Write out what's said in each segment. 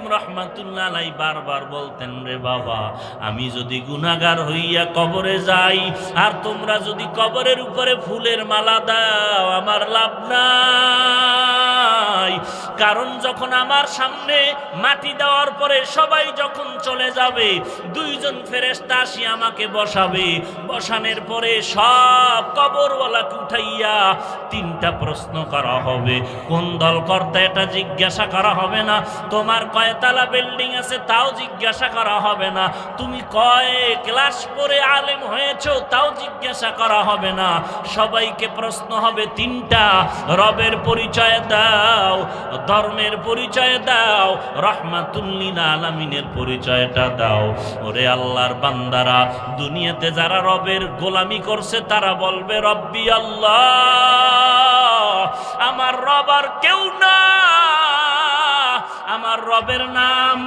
করিম রহমাতুল্লাহ বারবার বলতেন, রে বাবা, আমি যদি গুনাগার হইয়া কবরে যাই, আর তোমরা যদি কবরের উপরে ফুলের মালা দাও, আমার লাভ নাই। কারণ যখন আমার সামনে মাটি দেওয়ার পরে সবাই যখন চলে যাবে, দুইজন ফেরেস্তা আসি আমাকে বসাবে। বসানোর পরে সব কবরওয়ালাকে উঠাইয়া তিনটা প্রশ্ন করা হবে। কোন দল কর্তা এটা জিজ্ঞাসা করা হবে না? তোমার কয়তলা বিল্ডিং আছে তাও জিজ্ঞাসা করা হবে না। তুমি কয় ক্লাস পরে আলেম হয়েছ তাও জিজ্ঞাসা করা হবে না। সবাইকে প্রশ্ন হবে তিনটা। রবের পরিচয় দাও। ধর্মের পরিচয় দাও রহমাতুল্লিন আলামিনের পরিচয়টা দাও। ওরে আল্লাহর বান্দারা, দুনিয়াতে যারা রবের গোলামি করছে, তারা বলবে, রব্বি আল্লাহ, আমার রব আর কেউ না। আমার রবের নাম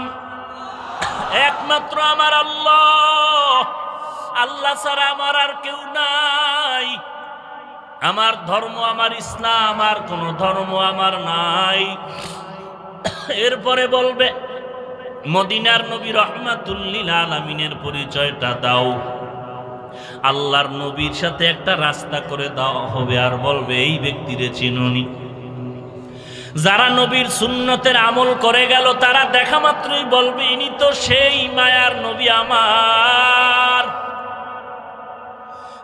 একমাত্র আমার আল্লাহ। আল্লাহ ছাড়া আমার আর কেউ নাই। আমার ধর্ম আমার ইসলাম, আর কোনো ধর্ম আমার নাই। এরপরে বলবে, মদিনার নবী রহমাতুল্লিল আলমিনের পরিচয়টা দাও। আল্লাহর নবীর সাথে একটা রাস্তা করে দেওয়া হবে, আর বলবে, এই ব্যক্তিরে চিনুনি। যারা নবীর সুন্নতের আমল করে গেল, তারা দেখা মাত্রই বলবে, ইনি তো সেই মায়ার নবী আমার।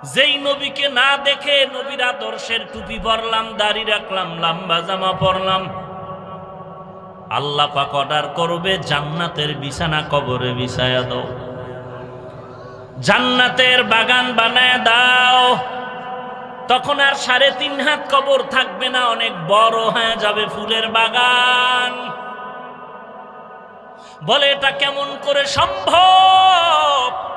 যেই নবীকে না দেখে নবীর আদর্শের টুপি পরলাম, দাড়ি রাখলাম, লম্বা জামা পরলাম, আল্লাহ পাক অর্ডার করবে, জান্নাতের বিছানা কবরে বিছায়া দাও। জান্নাতের বাগান বানায় দাও। তখন আর সাড়ে তিন হাত কবর থাকবে না, অনেক বড় হয়ে যাবে ফুলের বাগান। বলে, এটা কেমন করে সম্ভব?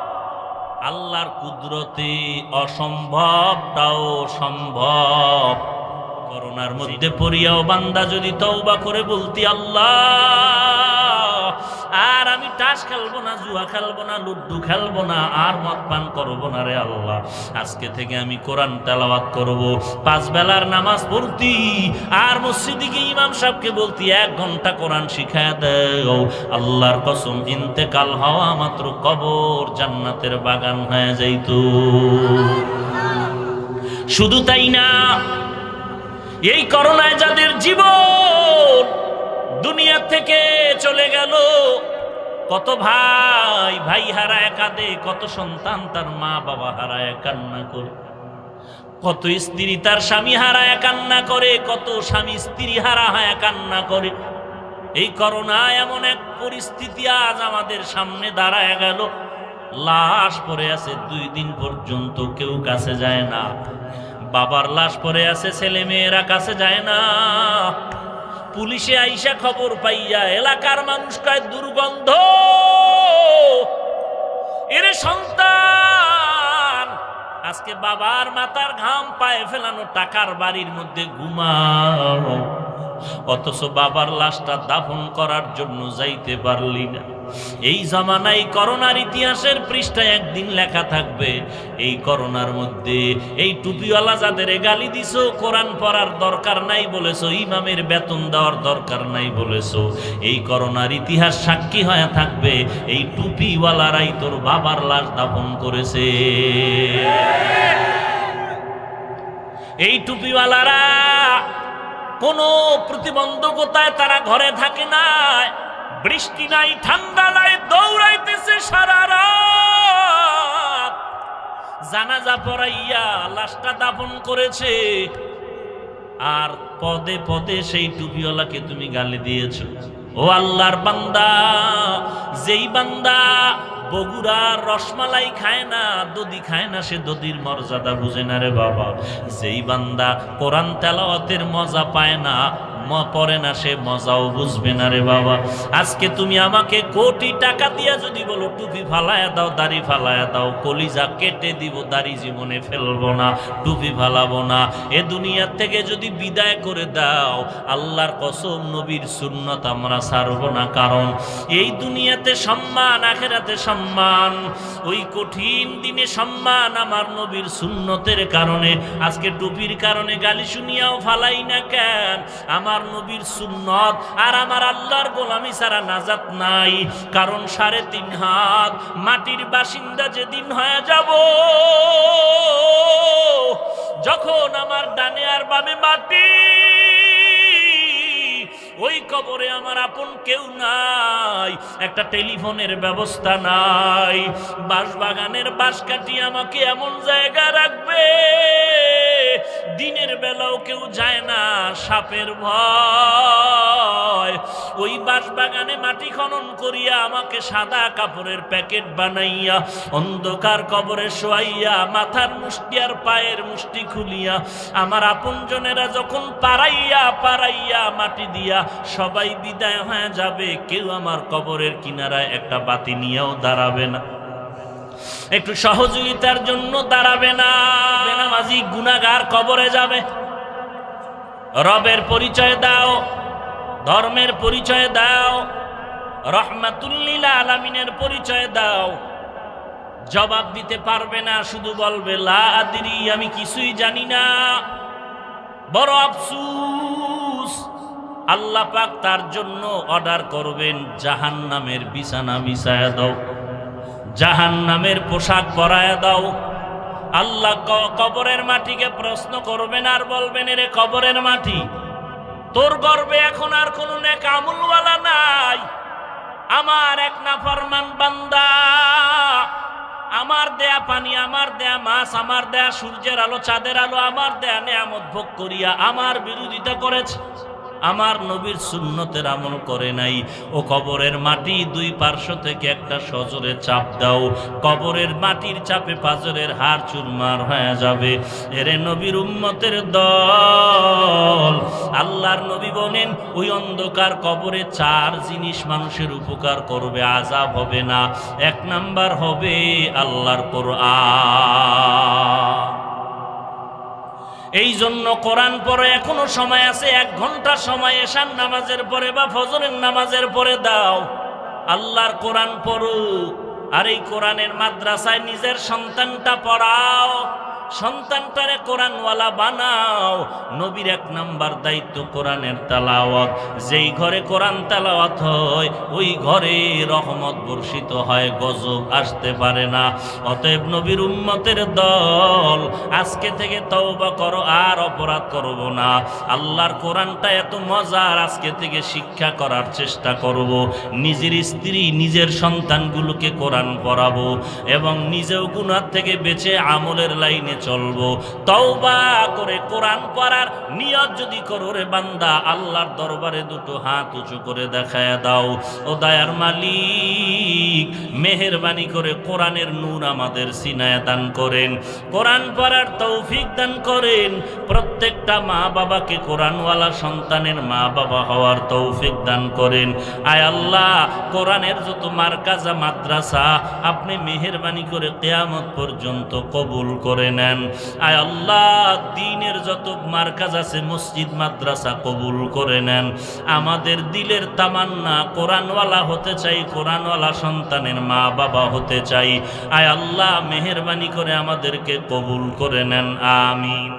আল্লাহর কুদরতে অসম্ভবটাও সম্ভব। করোনার মধ্যে পড়িয়াও বান্দা যদি তওবা করে বলতি আল্লাহ! আর আমি টাস খেলব না, জুয়া খেলব না লুড্ডু খেলব না, আর মদ পান করব না রে আল্লাহ। আজকে থেকে আমি কোরআন তেলাওয়াত করব। পাঁচ বেলার নামাজ পড়তি, আর মসজিদে গিয়ে ইমাম সাহেবকে বলতি, এক ঘণ্টা কোরআন শিখায় দেও। আল্লাহর কসম, ইন্তেকাল হওয়া মাত্র কবর জান্নাতের বাগান হয়ে যাইতো। শুধু তাই না, এই করোনায় যাদের জীবন দুনিয়া থেকে চলে গেল। কত ভাই ভাই হারায় কাঁদে, কত সন্তান তার মা বাবা হারায় কান্না করে। কত স্ত্রী তার স্বামী হারায় কান্না করে, কত স্বামী স্ত্রী হারা হয় কান্না করে। এই করোনা এমন এক পরিস্থিতি আজ আমাদের সামনে দাঁড়ায় গেল। লাশ পড়ে আছে, দুই দিন পর্যন্ত কেউ কাছে যায় না। বাবার লাশ পড়ে আছে, ছেলে মেয়েরা কাছে যায় না। পুলিশে আইসা খবর পাইয়া এলাকার মানুষ কয়, দুর্গন্ধ! এর সন্তান! আজকে বাবার মাতার ঘাম পায়ে ফেলানো টাকার বাড়ির মধ্যে ঘুমাও। অথচ বাবার লাশটা দাফন করার জন্য যাইতে পারলি না। এই জামানায় করোনার ইতিহাসের পৃষ্ঠায় একদিন লেখা থাকবে, এই করোনার মধ্যে এই টুপিওয়ালা যাদের গালি দিছো, কোরআন পড়ার দরকার নাই বলেছ, ইমামের বেতন দেওয়ার দরকার নাই বলেছ, এই করোনার ইতিহাস সাক্ষী হয়ে থাকবে, এই টুপিওয়ালারাই তোর বাবার লাশ দাফন করেছে। এই টুপিওয়ালারা কোনো প্রতিবন্ধকতায় তারা ঘরে থাকে না। বৃষ্টি নাই, ঠান্ডা নাই, দৌড়াইতেছে সারা রাত। জানাজা পড়াইয়া লাশটা দাপন করেছে। আর পদে পদে সেই টুপিওয়ালাকে তুমি গালি দিয়েছ। ও আল্লাহর বান্দা, যেই বান্দা বগুড়ার রসমালাই খায় না দদি খায় না, সে দদির মর্যাদা বুঝে না রে বাবা। যেই বান্দা কোরআন তেলাওয়াতের মজা পায় না পড়ে না, সে মজাও বুঝবে না রে বাবা। আজকে তুমি আমাকে কোটি টাকা দিয়া যদি বলো, টুপি ফালায়া দাও, দাড়ি ফালায়া দাও, কলিজা কেটে দিব, দাড়ি জীবনে ফেলব না, টুপি ফালাবো না। এ দুনিয়ার থেকে যদি বিদায় করে দাও, আল্লাহর কসম, নবীর সুন্নত আমরা ছাড়বো না। কারণ এই দুনিয়াতে সম্মান, আখেরাতে সম্মান ওই কঠিন দিনে সম্মান আমার নবীর সুন্নতের কারণে, আজকে টুপির কারণে গালি শুনিয়াও ফালাই না কেন? আমার আমার নবীর সুন্নত আর আমার আল্লাহর গোলামি ছাড়া নাজাত নাই। কারণ সাড়ে তিন হাত মাটির বাসিন্দা যেদিন হয়ে যাব, যখন আমার ডানে আর বামে মাটি ওই কবরে আমার আপন কেউ নাই, একটা টেলিফোনের ব্যবস্থা নাই। বাসবাগানের বাঁশ কাটি আমাকে এমন জায়গা রাখবে, দিনের বেলাও কেউ যায় না সাপের ভয়। ওই বাঁশ বাগানে মাটি খনন করিয়া আমাকে সাদা কাপড়ের প্যাকেট বানাইয়া অন্ধকার কবরে শোয়াইয়া, মাথার মুষ্টি আর পায়ের মুষ্টি খুলিয়া, আমার আপনজনেরা যখন পারাইয়া পারাইয়া মাটি দিয়া সবাই বিদায় হয়ে যাবে, কেউ আমার কবরের কিনারায় একটা বাতি নিয়েও দাঁড়াবে না। একটু সহযোগিতার জন্য দাঁড়াবে না। বেনামাজি গুনাগার কবরে যাবে। রবের পরিচয় দাও। ধর্মের পরিচয় দাও রহমাতুল্লিল আলামিনের পরিচয় দাও। জবাব দিতে পারবে না, শুধু বলবে, লা আদিরি, আমি কিছুই জানি না। বড় আফসুস, আল্লাহ পাক তার জন্য অর্ডার করবেন জাহান নামের বিছানা বিছায়া দাও জাহান নামের পোশাক পরায় দাও। আল্লাহ কবরের মাটিকে প্রশ্ন করবেন আর বলবেন, এরে কবরের মাটি তোর গর্বে এখন আর কোনো নেক আমুলওয়ালা নাই। আমার এক নাফরমান বান্দা। আমার দেয়া পানি, আমার দেয়া মাছ, আমার দেয়া সূর্যের আলো, চাঁদের আলো, আমার দেয়া নেয়ামত ভোগ করিয়া আমার বিরোধিতা করেছে। আমার নবীর সুন্নতের আমল করে নাই। ও কবরের মাটি দুই পার্শ্ব থেকে একটা সজরে চাপ দাও। কবরের মাটির চাপে পাজরের হার চুরমার হয়ে যাবে। এরে নবীর উম্মতের দল। আল্লাহর নবী বলেন, ওই অন্ধকার কবরে চার জিনিস মানুষের উপকার করবে আজাব হবে না। এক নাম্বার হবে আল্লাহর কোরআন। এই জন্য কোরআন পরে এখনও সময় আছে, এক ঘণ্টা সময় এশান নামাজের পরে বা ফজরের নামাজের পরে দাও। আল্লাহর কোরআন পড়ু আর এই কোরআনের মাদ্রাসায় নিজের সন্তানটা পড়াও। সন্তানটারে কোরআনওয়ালা বানাও। নবীর এক নাম্বার দায়িত্ব কোরআনের তালাওয়াত। যেই ঘরে কোরআন তালাওয়াত হয়, ওই ঘরে রহমত বর্ষিত হয়, গজব আসতে পারে না। অতএব নবীর উম্মতের দল, আজকে থেকে তওবা করো, আর অপরাধ করব না। আল্লাহর কোরআনটা এত মজার, আজকে থেকে শিক্ষা করার চেষ্টা করব। নিজের স্ত্রী, নিজের সন্তানগুলোকে কোরআন পড়াবো এবং নিজেও গুনার থেকে বেঁচে আমলের লাইনে চলবো। তওবা করে কোরআন পড়ার নিয়ত যদি করো রে বান্দা, আল্লাহর দরবারে দুটো হাত উঁচু করে দেখায় দাও। ও দায়ার মালিক, মেহেরবানি করে কোরআনের নূর আমাদের সিনায় দান করেন। কোরআন পড়ার তৌফিক দান করেন। প্রত্যেকটা মা বাবাকে কোরআনওয়ালা সন্তানের মা বাবা হওয়ার তৌফিক দান করেন। আয় আল্লাহ, কোরআনের যত মার্কাজা মাদ্রাসা, আপনি মেহেরবানি করে কেয়ামত পর্যন্ত কবুল করে নেন। আয় আল্লাহ, দিনের যত মার্কাজ আছে, মসজিদ, মাদ্রাসা কবুল করে নেন। আমাদের দিলের তামান্না কোরআনওয়ালা হতে চাই, কোরআনওয়ালা সন্তানের মা বাবা হতে চাই। আয় আল্লাহ, মেহরবানি করে আমাদেরকে কবুল করে নেন। আমিন।